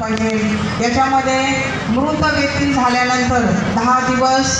पाहिजे याच्यामध्ये मृत व्यक्ती झाल्यानंतर दहा दिवस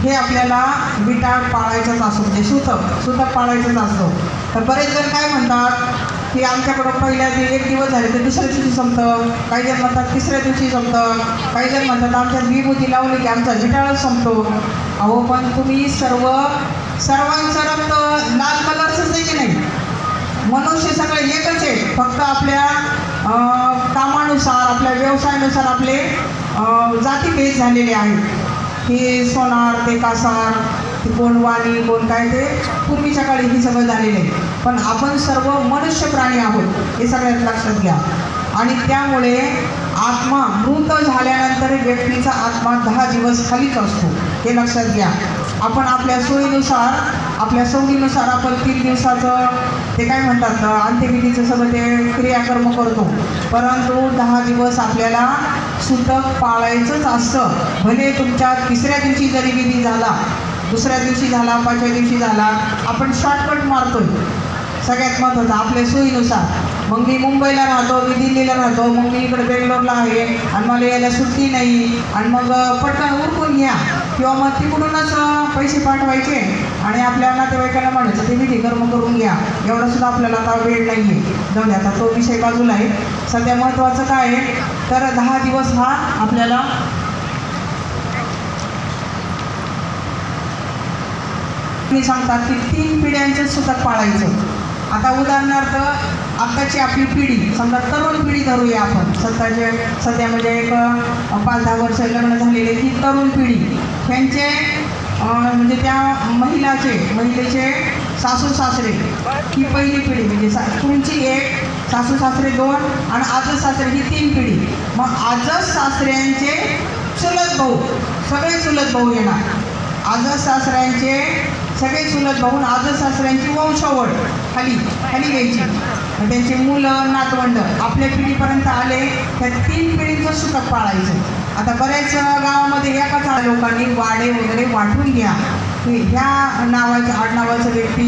हे आपल्याला विटा पाळायचंच असतो म्हणजे सुतक सुतक पाळायचंच असतो. तर बरेच जण काय म्हणतात की आमच्याकडं पहिल्या दिवशी एक दिवस झाले तर दुसऱ्या दिवशी संपतं काही जण म्हणतात तिसऱ्या दिवशी संपतं काही जण म्हणतात आमच्या विभूती लावली की आमचा विटाळच संपतो. अहो पण तुम्ही सर्व सर्वांचं रक्त लाल कलरचंच आहे की नाही? मनुष्य सगळं एकच आहे फक्त आपल्या कामानुसार आपल्या व्यवसायानुसार आपले जातीभेद झालेले आहेत. हे सोनार ते कासार ते कोण वाणी कोण काय ते पूर्वीच्या काळी ही सगळं झालेलं आहे. पण आपण सर्व मनुष्य प्राणी आहोत हे सगळ्यात लक्षात घ्या. आणि त्यामुळे आत्मा मृत झाल्यानंतर व्यक्तीचा आत्मा दहा दिवस खालीच असतो हे लक्षात घ्या. आपण आपल्या सोयीनुसार आपल्या सवडीनुसार आपण तीन दिवसाचं ते काय म्हणतात अंत्यविधीचं सगळं ते क्रियाकर्म करतो. परंतु दहा दिवस आपल्याला सुतक पाळायचंच असतं. भले तुमच्या तिसऱ्या दिवशी जरी विधी झाला दुसऱ्या दिवशी झाला पाचव्या दिवशी झाला आपण शॉर्टकट मारतोय. सगळ्यात महत्त्वाचं आपल्या सोयीनुसार. मग मी मुंबईला राहतो मी दिल्लीला राहतो मग मी इकडे बेंगलोरला आहे आणि मला यायला सुट्टी नाही. आणि मग पटकन उरकून घ्या. किंवा मग तिकडूनच पैसे पाठवायचे आणि आपल्या नातेवाईकांना म्हणायचं ते विधी कर्म करून घ्या. एवढा सुद्धा आपल्याला आता वेळ नाही आहे जाऊ द्या आता तो विषय बाजूला आहे. सध्या महत्त्वाचं काय आहे? तर दहा दिवस हा आपल्याला मी सांगतात की तीन पिढ्यांचं सुतक पाळायचं. आता उदाहरणार्थ आत्ताची आपली पिढी समजा तरुण पिढी धरूया आपण. सध्याचे सध्या म्हणजे एक पाच दहा वर्ष लग्न झालेले ही तरुण पिढी. त्यांचे म्हणजे त्या महिलाचे महिलेचे सासू सासरे ही पहिली पिढी म्हणजे सा तुमची एक सासू सासरे दोन आणि आजच सासरे ही तीन पिढी. मग आजच सासऱ्यांचे चुलत भाऊ सगळे चुलत भाऊ येणार. आजच सासऱ्यांचे सगळे चुलत भाऊन आजच सासऱ्यांची वंशावळ खाली खाली घ्यायची. मग मुलं नातवंड आपल्या पिढीपर्यंत आले त्या तीन पिढीचं सुतक पाळायचं. आता बऱ्याच गावामध्ये एकाच लोकांनी वाडे वगैरे वाटून घ्या. की ह्या नावाच्या आडनावाचा व्यक्ती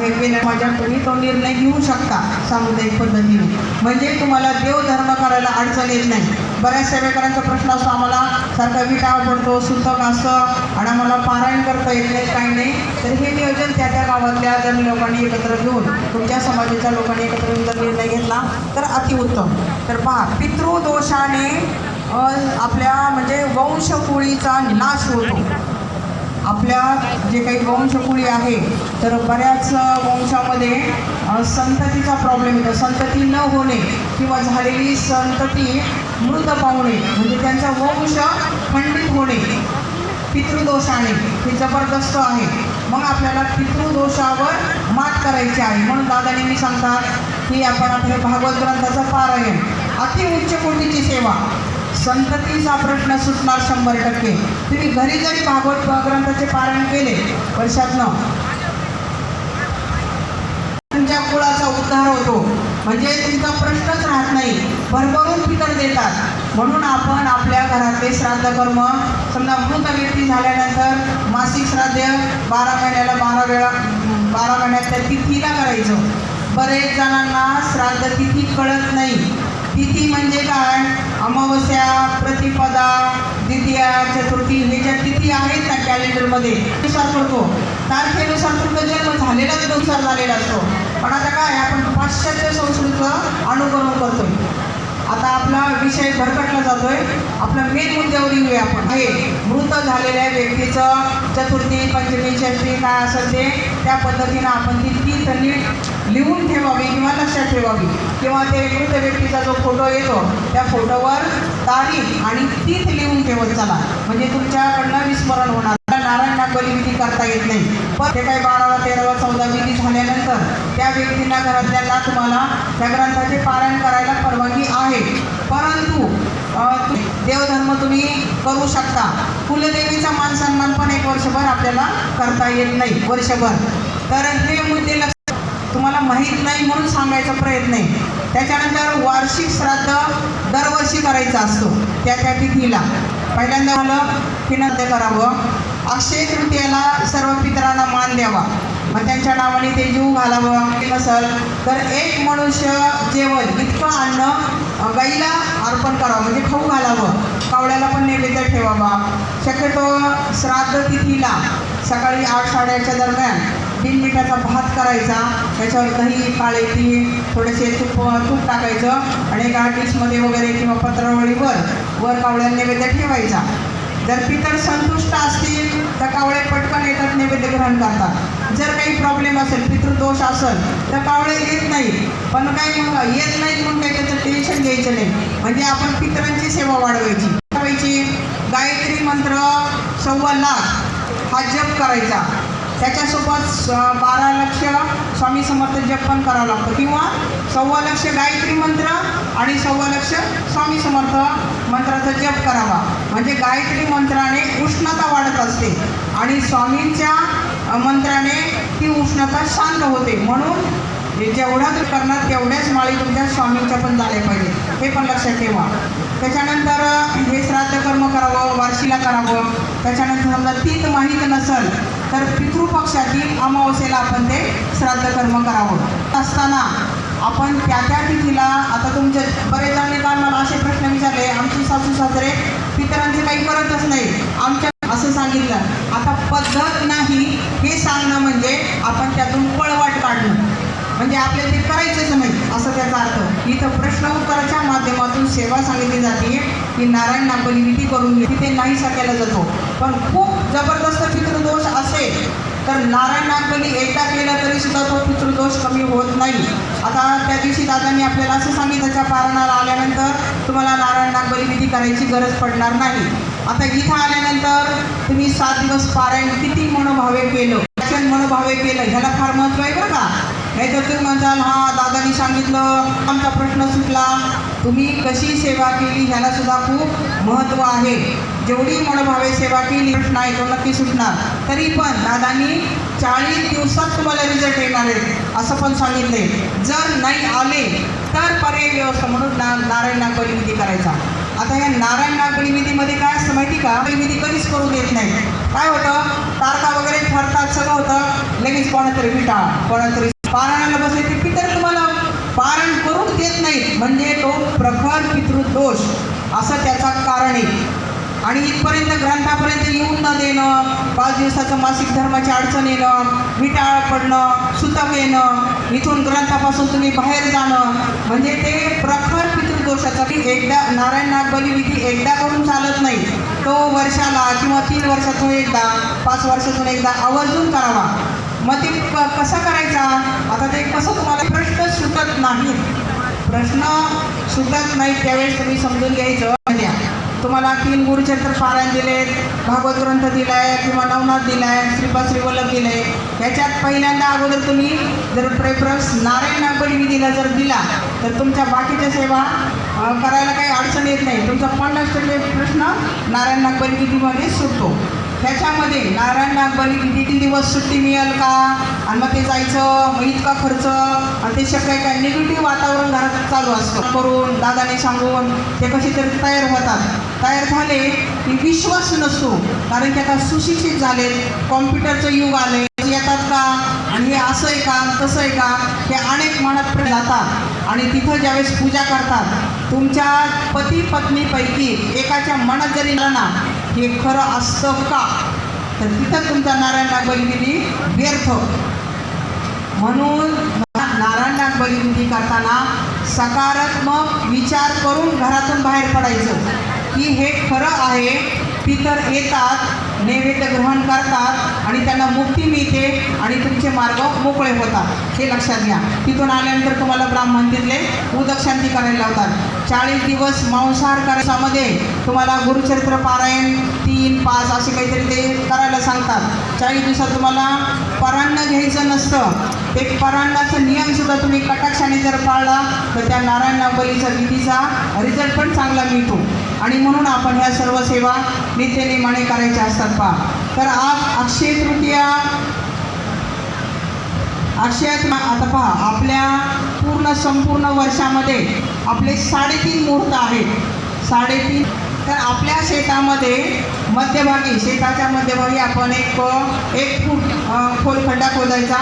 हे केलं माझ्या तुम्ही तो निर्णय घेऊ शकता सामुदायिक पद्धतीने. म्हणजे तुम्हाला देवधर्म करायला अडचण येत नाही. बऱ्याच सेवेकरांचा प्रश्न असतो आम्हाला सारखा विटावा पडतो सुतक असतं आणि आम्हाला पारायण करता येत नाही काही नाही. तर हे नियोजन त्या त्या गावातल्या जर लोकांनी एकत्र घेऊन तुमच्या समाजाच्या लोकांनी एकत्र येऊन जर निर्णय घेतला तर अतिउत्तम. तर पहा पितृदोषाने आपल्या म्हणजे वंशकुळीचा नाश होतो. आपल्या जे काही वंशकुळी आहे तर बऱ्याच वंशामध्ये संततीचा प्रॉब्लेम येतो. संतती न होणे किंवा झालेली संतती मृत पावणे म्हणजे त्यांचा वंश खंडित होणे पितृदोषाने हे जबरदस्त आहे. मग आपल्याला पितृदोषावर मात करायची आहे. म्हणून दादा नेहमी सांगतात की आपण आपल्या भागवत ग्रंथाचं पारायण अति उच्च कोटीची सेवा संततीचा प्रश्न सुटणार शंभर टक्के. तुम्ही घरी जरी भागवत ग्रंथाचे पारायण केले वर्षातनं. तुमच्या कुळाचा उद्धार होतो. म्हणजे तुमचा प्रश्नच राहत नाही. भरभरून फिकर देतात. म्हणून आपण आपल्या घरातले श्राद्ध कर्म समजा मृत व्यक्ती झाल्यानंतर मासिक श्राद्ध बारा महिन्याला बारा वेळा बारा महिन्यात त्या तिथीला करायचं. बरेच जणांना श्राद्ध तिथी कळत नाही. तिथी म्हणजे काय? अमावस्या प्रतिपदा द्वितीया चतुर्थी हे ज्या तिथी आहेत ना कॅलेंडरमध्ये. नुसार करतो. तारखेनुसार तुमचा जन्म झालेलाच नुसार झालेला असतो. पण आता काय आपण पाश्चात्य संस्कृतीचं अनुकरण करतोय. आता आपला विषय भरकटला जातोय. आपला मेन मुद्द्यावर येऊया आपण. हे मृत झालेल्या व्यक्तीचं चतुर्थी पंचमी षष्टी काय असेल ते त्या पद्धतीनं आपण ती तीच नीट लिहून ठेवावी किंवा लक्षात ठेवावी. किंवा ते मृत व्यक्तीचा जो फोटो येतो त्या फोटोवर तारीख आणि तीच लिहून ठेवत चला. म्हणजे तुमच्याकडनं विस्मरण होणार. नारायणना बलिविधी करता येत नाही. पण ते काही बारावा तेरावा चौदा विधी झाल्यानंतर त्या व्यक्तींना घरातल्याला तुम्हाला त्या ग्रंथाचे पारायण करायला परवानगी आहे. परंतु देवधर्म तुम्ही करू शकता. कुलदेवीचा मान सन्मान पण एक वर्षभर आपल्याला करता येत नाही. वर्षभर. तर हे मुद्दे लक्ष तुम्हाला माहीत नाही म्हणून सांगायचा प्रयत्न आहे. त्याच्यानंतर वार्षिक श्राद्ध दरवर्षी करायचा असतो त्या त्या तिथीला. पहिल्यांदा झालं की नंतर करावं. अक्षय तृतीयेला सर्व पितरांना मान द्यावा. मग त्यांच्या नावाने ते जीव घालावं. नसल तर एक मनुष्य जेवण इतकं अन्न गाईला अर्पण करावं म्हणजे खाऊ घालावं. कावळ्याला पण नैवेद्य ठेवावा. शक्यतो श्राद्ध तिथीला सकाळी आठ साडेआठच्या दरम्यान तीन मिनिटाचा भात करायचा. त्याच्यावर दही काळे तीळ थोडेसे तूप तूप टाकायचं आणि एका डिशमध्ये वगैरे किंवा पत्रावळीवर वर कावळ्या नैवेद्य ठेवायचा. जर पितर संतुष्ट असतील तर कावळे पटकन येतात नैवेद्य ग्रहण करतात. जर काही प्रॉब्लेम असेल पितृदोष असेल तर कावळे येत नाही पण काही येत नाहीत म्हणून काही त्याचं टेन्शन घ्यायचं नाही. म्हणजे आपण पितरांची सेवा वाढवायची. वाढवायची. गायत्री मंत्र सव्वा लाख हा जप करायचा. त्याच्यासोबत बारा लक्ष स्वामी समर्थ जप पण करावं लागतं. किंवा सव्वा लक्ष गायत्री मंत्र आणि सव्वा लक्ष स्वामी समर्थ मंत्राचा जप करावा. म्हणजे गायत्री मंत्राने उष्णता वाढत असते आणि स्वामींच्या मंत्राने ती उष्णता शांत होते. म्हणून हे जेवढा तुम्ही करणार तेवढ्याच माळी तुमच्या स्वामींच्या पण झाल्या पाहिजे हे पण लक्षात ठेवा. त्याच्यानंतर हे श्राद्ध कर्म करावं वारशीला करावं. त्याच्यानंतर समजा तीत माहीत नसेल तर पितृपक्षातील अमावस्येला आपण ते श्राद्ध कर्म करावं. असताना आपण त्या त्या तिथीला आता तुमचे बरेच जणांनी काल मला असे प्रश्न विचारले. आमची सासू सासरे पितरांचे काही करतच नाही. आमच्या असं सांगितलं. आता पद्धत नाही हे सांगणं म्हणजे आपण त्यातून पळवाट काढणं. म्हणजे आपल्याला ते करायचंच नाही असं त्याचा अर्थ. इथं प्रश्न उत्तराच्या माध्यमातून सेवा सांगितली जाते की नारायण नापली विधी करून तिथे नाही सकायला जातो. पण खूप जबरदस्त पितृदोष असेल तर नारायण नागबली एकदा केला तरी सुद्धा तो पितृदोष कमी होत नाही. आता त्या दिवशी दादांनी आपल्याला असं सांगितलं त्या पारणाला आल्यानंतर तुम्हाला नारायण नागबली विधी करायची गरज पडणार नाही. आता इथं आल्यानंतर तुम्ही सात दिवस पारायण किती मनोभावे केलं? वाचन मनोभावे केलं ह्याला फार महत्त्व आहे बरं का? नाही तर तुम्ही म्हणताल हा दादानी सांगितलं आमचा प्रश्न सुटला. तुम्ही कशी सेवा केली ह्याला सुद्धा खूप महत्त्व आहे. जेवढी मनोभावे सेवा केली प्रश्न आहे तो नक्की सुटणार. तरी पण दादांनी चाळीस दिवसात तुम्हाला रिझल्ट येणार आहे असं पण सांगितले जर नाही आले तर पर्याय व्यवस्था म्हणून ना नारायण नागबली विधी करायचा. आता या नारायण नागबली विधीमध्ये काय असतं माहिती का? विधी कधीच करू देत नाही. काय होतं? तारका वगैरे ठरतात सगळं होतं. लगेच कोणातरी विटा कोणातरी पारायणाला बसले ते पितर तुम्हाला. पारण करून देत नाहीत. म्हणजे तो प्रखर पितृदोष. असं त्याचा कारण आहे. आणि इथपर्यंत ग्रंथापर्यंत येऊन न देणं पाच दिवसाचं मासिक धर्माची अडचण येणं विटाळ पडणं सुतक येणं इथून ग्रंथापासून तुम्ही बाहेर जाणं म्हणजे ते प्रखर पितृदोषासाठी एकदा नारायण नागबली विधी एकदा करून चालत नाही. तो वर्षाला किंवा तीन वर्षातून एकदा पाच वर्षातून एकदा आवर्जून करावा. मग ते क कसा करायचा? आता ते कसं तुम्हाला प्रश्न सुटत नाही. प्रश्न सुटत नाही त्यावेळेस तुम्ही समजून घ्यायचं. तुम्हाला तीन गुरुचरित्र पारायण दिले भागवत ग्रंथ दिलाय किंवा नवनाथ दिलाय श्रीपाद श्रीवल्लभ दिले. ह्याच्यात पहिल्यांदा अगोदर तुम्ही जर प्रेफरन्स नारायण नागबली विधीला जर दिला तर तुमच्या बाकीच्या सेवा करायला काही अडचण येत नाही. तुमचा पन्नास टक्के प्रश्न नारायण नागबली विधीमध्ये सुटतो. त्याच्यामध्ये नारायण नागबली किती दिवस सुट्टी मिळेल का? आणि मग ते जायचं मग इतका खर्च आणि ते शक्य काय निगेटिव्ह वातावरण घरात चालू असतं. करून दादाने सांगून ते कसे तरी तयार होतात. तयार झाले की विश्वास नसतो कारण की आता सुशिक्षित झालेत कॉम्प्युटरचं युग आले येतात का? आणि हे असं आहे का? तसं आहे का? हे अनेक मनात जातात. आणि तिथं ज्यावेळेस पूजा करतात तुमच्या पती पत्नीपैकी एकाच्या मनात जरी ना हे खरं असतं का? तर तिथं तुमचा नारायण नागबली विधी व्यर्थ. म्हणून नारायण नागबली करताना सकारात्मक विचार करून घरातून बाहेर पडायचं. की हे खरं आहे. पितर येतात नैवेद्य ग्रहण करतात आणि त्यांना मुक्ती मिळते आणि तुमचे मार्ग मोकळे होतात. हे लक्षात घ्या. तिथून आल्यानंतर तुम्हाला ब्राह्मण तिथले उदक शांती करायला लावतात. चाळीस दिवस मांसाहार करायच्यामध्ये तुम्हाला गुरुचरित्र पारायण तीन पाच असे काहीतरी ते करायला सांगतात. चाळीस दिवसात तुम्हाला परान्न घ्यायचं नसतं. ते परान्नाचा नियमसुद्धा तुम्ही कटाक्षाने जर पाळला तर त्या नारायण बलीचा विधीचा रिझल्ट पण चांगला मिळतो. आणि म्हणून आपण ह्या सर्व सेवा नित्यनेमाने करायच्या असतात पा तर आज अक्षय तृतीया अक्षयात आता पहा आपल्या पूर्ण संपूर्ण वर्षामध्ये आपले साडेतीन मुहूर्त आहेत. साडेतीन. तर आपल्या शेतामध्ये मध्यभागी शेताच्या मध्यभागी आपण एक एक फूट खोल खड्डा खोदायचा.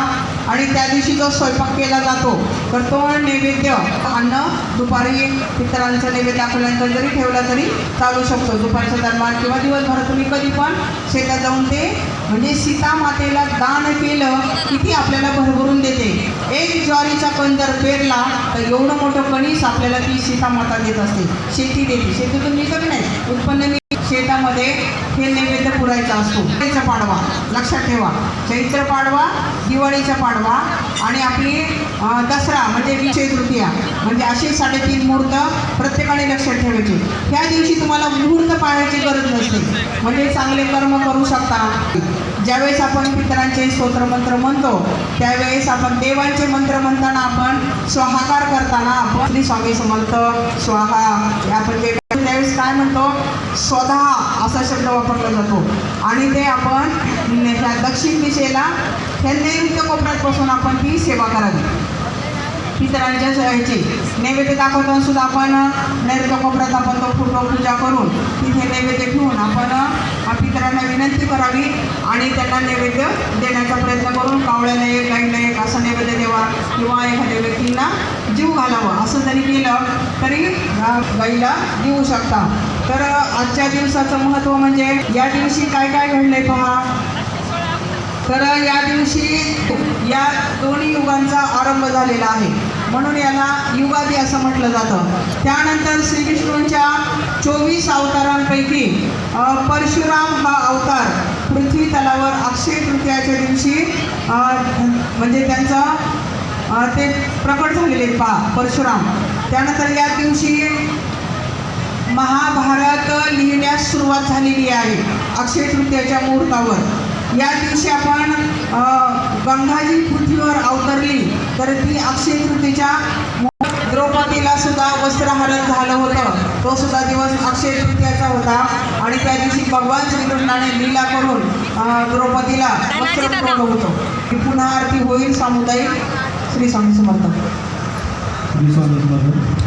आणि त्या दिवशी जो स्वयंपाक केला जातो तर तो नैवेद्य अन्न दुपारी पितरांचा नैवेद्य आपल्यानंतर जरी ठेवला तरी चालू शकतो. दुपारच्या दरम्यान किंवा दिवसभर तुम्ही कधी पण शेतात जाऊन ते म्हणजे सीता मातेला दान केलं की ती आपल्याला भरभरून देते. एक ज्वारीचा कण जर पेरला तर एवढं मोठं कणीस आपल्याला ती सीता माता देत असते. शेती देते. शेतीतून निघत नाही. उत्पन्न शेतामध्ये हे नैवेद्य पुरायचा असतो. दिवाळीचा पाडवा लक्षात ठेवा. चैत्र पाडवा दिवाळीचा पाडवा आणि आपली दसरा म्हणजे विजय तृतीया. म्हणजे असे साडेतीन मुहूर्त प्रत्येकाने लक्षात ठेवायचे. ह्या दिवशी तुम्हाला मुहूर्त पाळायची गरज नसते. म्हणजे चांगले कर्म करू शकता. ज्यावेळेस आपण पितरांचे स्तोत्रमंत्र म्हणतो त्यावेळेस आपण देवांचे मंत्र म्हणताना आपण स्वाहाकार करताना आपण श्री स्वामी समर्थ स्वाहा आपण जे त्यावेळेस काय म्हणतो स्वतः असा शब्द वापरला जातो. आणि ते आपण दक्षिण दिशेला हे नैऋत्य कोपऱ्यात बसून आपण ती सेवा करावी. पितरांच्या ह्याची नैवेद्य दाखवताना सुद्धा आपण नैऋत्य कोपऱ्यात आपण तो फोटो पूजा करून तिथे नैवेद्य ठेवून आपण पितरांना विनंती करावी आणि त्यांना नैवेद्य देण्याचा प्रयत्न करून कावळ्याला एक गाईला एक असा नैवेद्य द्यावा किंवा एखाद्या व्यक्तींना जीव घालावा असं जरी केलं तरी गाईला देऊ शकता. तर आजच्या दिवसाचं महत्त्व म्हणजे या दिवशी काय काय घडलंय पहा. तर या दिवशी या दोन्ही युगांचा आरंभ झालेला आहे. म्हणून याला युगादी असं म्हटलं जातं. त्यानंतर श्रीविष्णूंच्या चोवीस अवतारांपैकी परशुराम हा अवतार पृथ्वी तलावर अक्षय तृतीयाच्या दिवशी म्हणजे त्यांचा ते प्रकट झालेले आहेत परशुराम. त्यानंतर या दिवशी महाभारत लिहिण्यास सुरुवात झालेली आहे अक्षय तृतीयाच्या मुहूर्तावर. या दिवशी आपण गंगाजी पृथ्वीवर अवतरली तर ती अक्षय तृतीच्या द्रौपदीला सुद्धा वस्त्रहरण झालं होतं. तो सुद्धा दिवस अक्षय तृतीयाचा होता. आणि त्या दिवशी भगवान श्रीकृष्णाने लीला करून अ, द्रौपदीला वस्त्र पुरवलं होतं. ही पुन्हा आरती होईल सामुदायिक श्री स्वामी समर्थ. श्री स्वामी समर्थ.